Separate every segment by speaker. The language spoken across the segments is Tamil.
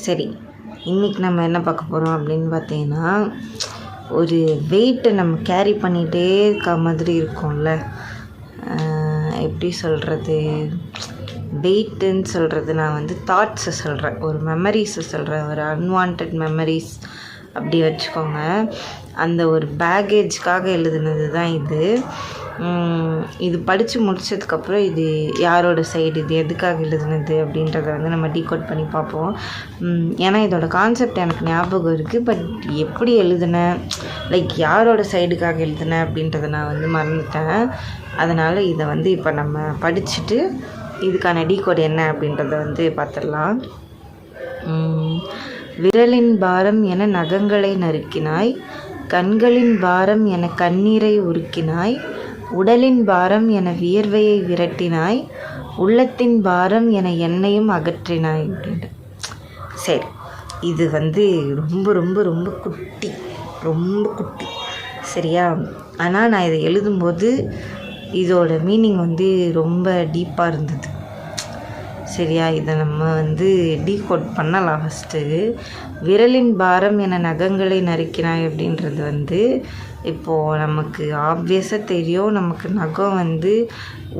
Speaker 1: சரி இன்றைக்கி நம்ம என்ன பார்க்க போகிறோம் அப்படின்னு பார்த்தீங்கன்னா ஒரு வெயிட்டை நம்ம கேரி பண்ணிகிட்டே இருக்க மாதிரி இருக்கும்ல. எப்படி சொல்கிறது வெயிட்டுன்னு சொல்கிறது நான் வந்து தாட்ஸை சொல்கிறேன் ஒரு மெமரிஸை சொல்கிறேன் ஒரு அன்வான்ட் மெமரிஸ் அப்படி வச்சுக்கோங்க. அந்த ஒரு பேகேஜ்க்காக எழுதுனது தான் இது. இது படித்து முடிச்சதுக்கப்புறம் இது யாரோட சைடு இது எதுக்காக எழுதுனது அப்படின்றத வந்து நம்ம டீகோட் பண்ணி பார்ப்போம். ஏன்னா இதோட கான்செப்ட் எனக்கு ஞாபகம் இருக்குது பட் எப்படி எழுதுனேன் லைக் யாரோட சைடுக்காக எழுதுனேன் அப்படின்றத நான் வந்து மறந்துட்டேன். அதனால் இதை வந்து இப்போ நம்ம படிச்சுட்டு இதுக்கான டீகோட் என்ன அப்படின்றத வந்து பார்த்துடலாம். விரலின் பாரம் என நகங்களை நறுக்கினாய். கண்களின் பாரம் என கண்ணீரை உருக்கினாய். உடலின் பாரம் என வியர்வையை விரட்டினாய் உள்ளத்தின் பாரம் என என்னையும் அகற்றினாய் அப்படின்ட்டு. சரி இது வந்து ரொம்ப ரொம்ப ரொம்ப குட்டி ரொம்ப குட்டி சரியா? ஆனால் நான் இதை எழுதும்போது இதோட மீனிங் வந்து ரொம்ப டீப்பாக இருந்தது. சரியா? இதை நம்ம வந்து டீகோட் பண்ணலாம் ஃபஸ்ட்டு விரலின் பாரம் என நகங்களை நறுக்கினாய் அப்படின்றது வந்து இப்போது நமக்கு ஆப்வியஸாக தெரியும். நமக்கு நகம் வந்து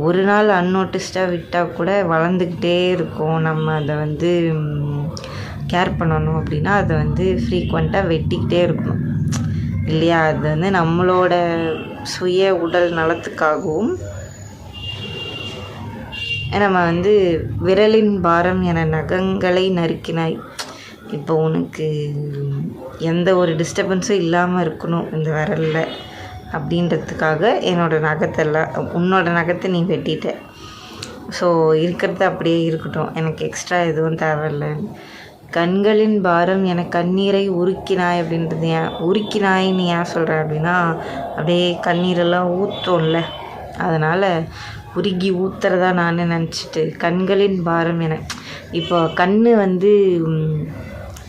Speaker 1: ஒரு நாள் அன்னோட்டிஸ்டாக விட்டால் கூட வளர்ந்துக்கிட்டே இருக்கும். நம்ம அதை வந்து கேர் பண்ணணும் அப்படின்னா அதை வந்து ஃப்ரீக்வெண்ட்டாக வெட்டிக்கிட்டே இருக்கணும். இல்லையா? அது வந்து நம்மளோட சுய உடல் நலத்துக்காகவும் நம்ம வந்து விரலின் பாரம் என நகங்களை நறுக்கினாய். இப்போ உனக்கு எந்த ஒரு டிஸ்டர்பன்ஸும் இல்லாமல் இருக்கணும் இந்த விரலில் அப்படின்றதுக்காக என்னோடய நகத்தெல்லாம் உன்னோட நகத்தை நீ வெட்டிட்ட. ஸோ இருக்கிறது அப்படியே இருக்கட்டும். எனக்கு எக்ஸ்ட்ரா எதுவும் தேவையில்லை. கண்களின் பாரம் என கண்ணீரை உருக்கினாய் அப்படின்றது ஏன் உருக்கினாய்ன்னு ஏன் சொல்கிறேன் அப்படின்னா அப்படியே கண்ணீரெல்லாம் ஊற்றும்ல அதனால் உருகி ஊத்துறதா நான் நினச்சிட்டு கண்களின் பாரம் என. இப்போ கண் வந்து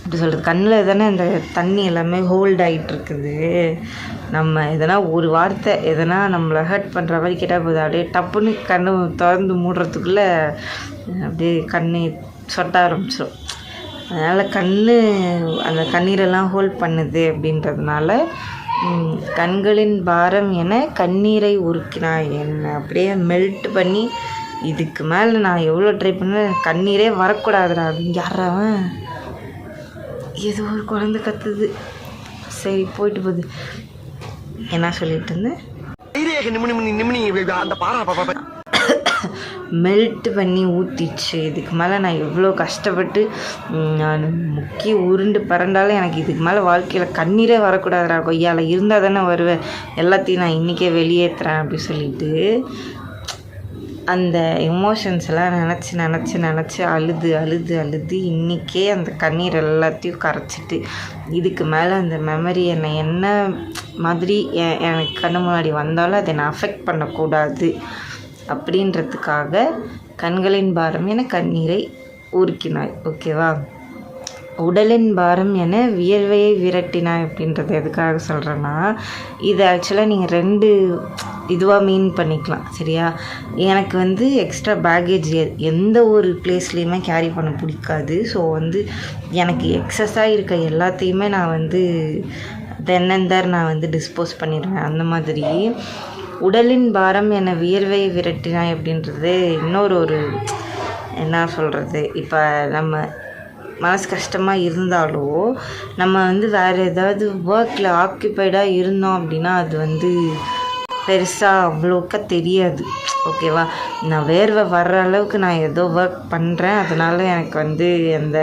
Speaker 1: எப்படி சொல்கிறது கண்ணில் தானே இந்த தண்ணி எல்லாமே ஹோல்ட் ஆகிட்டு இருக்குது நம்ம எதனா ஒரு வார்த்தை எதனா நம்மளை ஹர்ட் பண்ணுற மாதிரி கேட்டால் போதும். அப்படியே டப்புன்னு கண்ணு திறந்து மூடுறதுக்குள்ளே அப்படியே கண் சொட்ட ஆரம்பிச்சிடும் அதனால் கண் அந்த கண்ணீரெல்லாம் ஹோல்ட் பண்ணுது அப்படின்றதுனால கண்களின் பாரம் என கண்ணீரை உருக்கினாய் என்னை? அப்படியே மெல்ட் பண்ணி இதுக்கு மேலே நான் எவ்வளோ ட்ரை பண்ண கண்ணீரே வரக்கூடாதுடா அப்படின்னு யாராவன் ஏதோ ஒரு குழந்த கத்துது. சரி போயிட்டு போகுது. என்ன சொல்லிட்டு இருந்தேன்?
Speaker 2: அந்த பாரா பாப்பா.
Speaker 1: மெல்ட் பண்ணி ஊற்றிச்சு இதுக்கு மேலே நான் எவ்வளோ கஷ்டப்பட்டு நான் முக்கி உருண்டு பறண்டாலும் எனக்கு இதுக்கு மேலே வாழ்க்கையில் கண்ணீரே வரக்கூடாதுடா கொய்யால. இருந்தால் தானே வருவேன். எல்லாத்தையும் நான் இன்றைக்கே வெளியேற்றுறேன் அப்படி சொல்லிட்டு அந்த எமோஷன்ஸ் எல்லாம் நினச்சி நினச்சி நினச்சி அழுது அழுது அழுது இன்றைக்கே அந்த கண்ணீர் எல்லாத்தையும் கரைச்சிட்டு இதுக்கு மேலே அந்த மெமரி என்னை என்ன மாதிரி எனக்கு கண்ணு முன்னாடி வந்தாலும் அதை என்னை அஃபெக்ட் பண்ணக்கூடாது. அப்படின்றதுக்காக கண்களின் பாரம் என கண்ணீரை ஊருக்கினாய் ஓகேவா? உடலின் பாரம் என வியர்வையை விரட்டினாய் அப்படின்றது எதுக்காக சொல்கிறேன்னா இது ஆக்சுவலாக நீங்கள் ரெண்டு இதுவாக மீன் பண்ணிக்கலாம் சரியா? எனக்கு வந்து எக்ஸ்ட்ரா பேகேஜ் எந்த ஒரு பிளேஸ்லேயுமே கேரி பண்ண பிடிக்காது. ஸோ வந்து எனக்கு எக்ஸஸாக இருக்க எல்லாத்தையுமே நான் வந்து தென்னந்தர் நான் வந்து டிஸ்போஸ் பண்ணிடுவேன். அந்த மாதிரி உடலின் பாரம் என வியர்வையை விரட்டினாய் அப்படின்றது இன்னொரு ஒரு என்ன சொல்கிறது இப்போ நம்ம மனசு கஷ்டமாக இருந்தாலோ நம்ம வந்து வேறு ஏதாவது ஒர்க்கில் ஆக்குப்பைடாக இருந்தோம் அப்படின்னா அது வந்து பெருசாக அவ்வளோக்கா தெரியாது. ஓகேவா நான் வேர்வை வர்ற அளவுக்கு நான் ஏதோ ஒர்க் பண்ணுறேன் அதனால் எனக்கு வந்து அந்த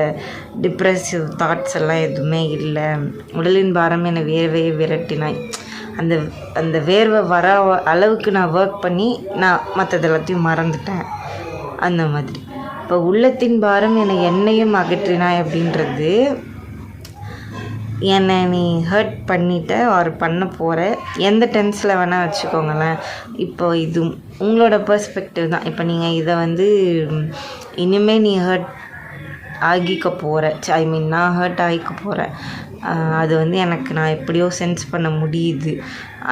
Speaker 1: டிப்ரெசிவ் தாட்ஸ் எல்லாம் எதுவுமே இல்லை. உடலின் பாரம் என வேர்வையை விரட்டினாய். அந்த அந்த வேர்வை வர அளவுக்கு நான் ஒர்க் பண்ணி நான் மற்றது எல்லாத்தையும் மறந்துட்டேன். அந்த மாதிரி. இப்போ உள்ளத்தின் பாரம் என்னை என்னையும் அகற்றினாய் அப்படின்றது என்னை நீ ஹர்ட் பண்ணிட்ட ஆர் பண்ண போகிற எந்த டென்ஸில் வேணால் வச்சுக்கோங்களேன். இப்போ இது உங்களோட பர்ஸ்பெக்டிவ் தான். இப்போ நீங்கள் இதை வந்து இனிமேல் நீ ஹர்ட் ஆகிக்க போகிற ஐ மீன் நான் ஹர்ட் ஆகிக்க போகிறேன் அது வந்து எனக்கு நான் எப்படியோ சென்ஸ் பண்ண முடியுது.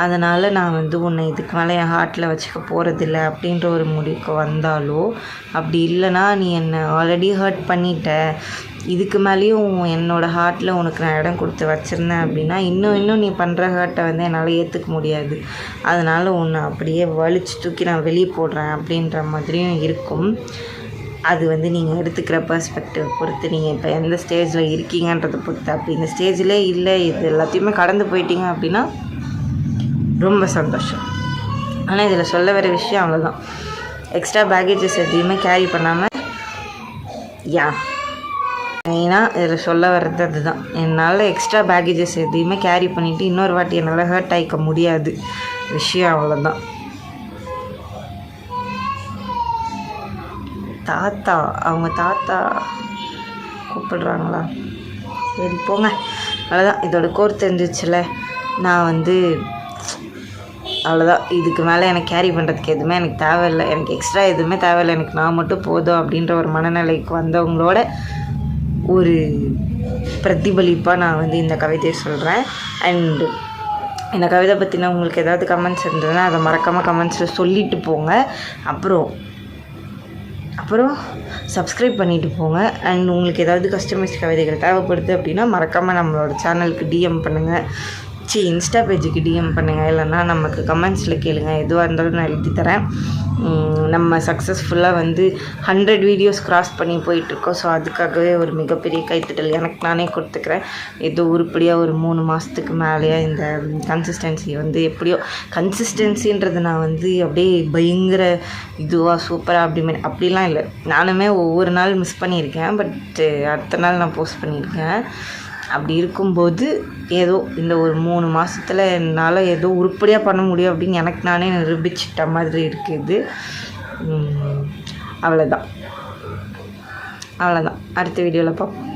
Speaker 1: அதனால் நான் வந்து உன்னை இதுக்கு மேலே என் ஹார்ட்டில் வச்சுக்க போகிறதில்ல அப்படின்ற ஒரு முடிவுக்கு வந்தாலோ அப்படி இல்லைன்னா நீ என்னை ஆல்ரெடி ஹர்ட் பண்ணிட்ட. இதுக்கு மேலேயும் என்னோடய ஹார்ட்டில் உனக்கு நான் இடம் கொடுத்து வச்சுருந்தேன் அப்படின்னா இன்னும் இன்னும் நீ பண்ணுற ஹர்ட்டை வந்து என்னால் ஏற்றுக்க முடியாது. அதனால் உன்னை அப்படியே வலிச்சு தூக்கி நான் வெளியே போடுறேன் அப்படின்ற மாதிரியும் இருக்கும். அது வந்து நீங்கள் எடுத்துக்கிற பர்ஸ்பெக்டிவ் பொறுத்து நீங்கள் இப்போ எந்த ஸ்டேஜில் இருக்கீங்கன்றதை பொறுத்து. அப்படி இந்த ஸ்டேஜிலே இல்லை இது எல்லாத்தையுமே கடந்து போயிட்டீங்க அப்படின்னா ரொம்ப சந்தோஷம். ஆனால் இதில் சொல்ல வர விஷயம் அவ்வளோதான் எக்ஸ்ட்ரா பேக்கேஜஸ் எதையுமே கேரி பண்ணாமல் யா. மெயினாக இதில் சொல்ல வர்றது அதுதான். என்னால் எக்ஸ்ட்ரா பேக்கேஜஸ் எதையுமே கேரி பண்ணிவிட்டு இன்னொரு வாட்டி என்னால் ஹர்ட் ஆகிக்க முடியாது. விஷயம் அவ்வளோதான் தாத்தா அவங்க தாத்தா கூப்பிடுறாங்களா? சரி போங்க. அவ்வளோதான் இதோட கோர் தெரிஞ்சிச்சுல நான் வந்து அவ்வளோதான் இதுக்கு மேலே எனக்கு கேரி பண்ணுறதுக்கு எதுவுமே எனக்கு தேவையில்லை. எனக்கு எக்ஸ்ட்ரா எதுவுமே தேவையில்லை. எனக்கு நான் மட்டும் போதும் அப்படின்ற ஒரு மனநிலைக்கு வந்தவங்களோட ஒரு பிரதிபலிப்பாக நான் வந்து இந்த கவிதையை சொல்கிறேன் அண்டு இந்த கவிதை பற்றின உங்களுக்கு ஏதாவது கமெண்ட்ஸ் இருந்ததுன்னா அதை மறக்காமல் கமெண்ட்ஸில் சொல்லிட்டு போங்க. அப்புறம் அப்புறம் சப்ஸ்கிரைப் பண்ணிட்டு போங்க. அண்ட் உங்களுக்கு ஏதாவது கஸ்டமைஸ் கவிதைகள் தேவைப்படுது அப்படின்னா மறக்காமல் நம்மளோட சேனலுக்கு டிஎம் பண்ணுங்கள் சி இன்ஸ்டா பேஜுக்கு டிஎம் பண்ணுங்கள் இல்லைன்னா நமக்கு கமெண்ட்ஸில் கேளுங்க. எதுவாக இருந்தாலும் நான் எழுதி தரேன். நம்ம சக்ஸஸ்ஃபுல்லாக வந்து ஹண்ட்ரட் வீடியோஸ் க்ராஸ் பண்ணி போயிட்டுருக்கோம். ஸோ அதுக்காகவே ஒரு மிகப்பெரிய கைத்தட்டல் எனக்கு நானே கொடுத்துக்கிறேன். ஏதோ உருப்படியாக ஒரு மூணு மாதத்துக்கு மேலேயே இந்த கன்சிஸ்டன்சி வந்து எப்படியோ கன்சிஸ்டன்சின்றது நான் வந்து அப்படியே பயங்கர இதுவாக சூப்பராக அப்படி அப்படிலாம் இல்லை. நானுமே ஒவ்வொரு நாள் மிஸ் பண்ணியிருக்கேன். பட் அடுத்த நாள் நான் போஸ்ட் பண்ணியிருக்கேன். அப்படி இருக்கும்போது ஏதோ இந்த ஒரு மூணு மாதத்தில் என்னால் ஏதோ உருப்படியாக பண்ண முடியும் அப்படின்னு எனக்கு நானே நிரூபிச்சிட்ட மாதிரி இருக்குது. அவ்வளோதான் அவ்வளோதான் அடுத்த வீடியோவில் பார்ப்போம்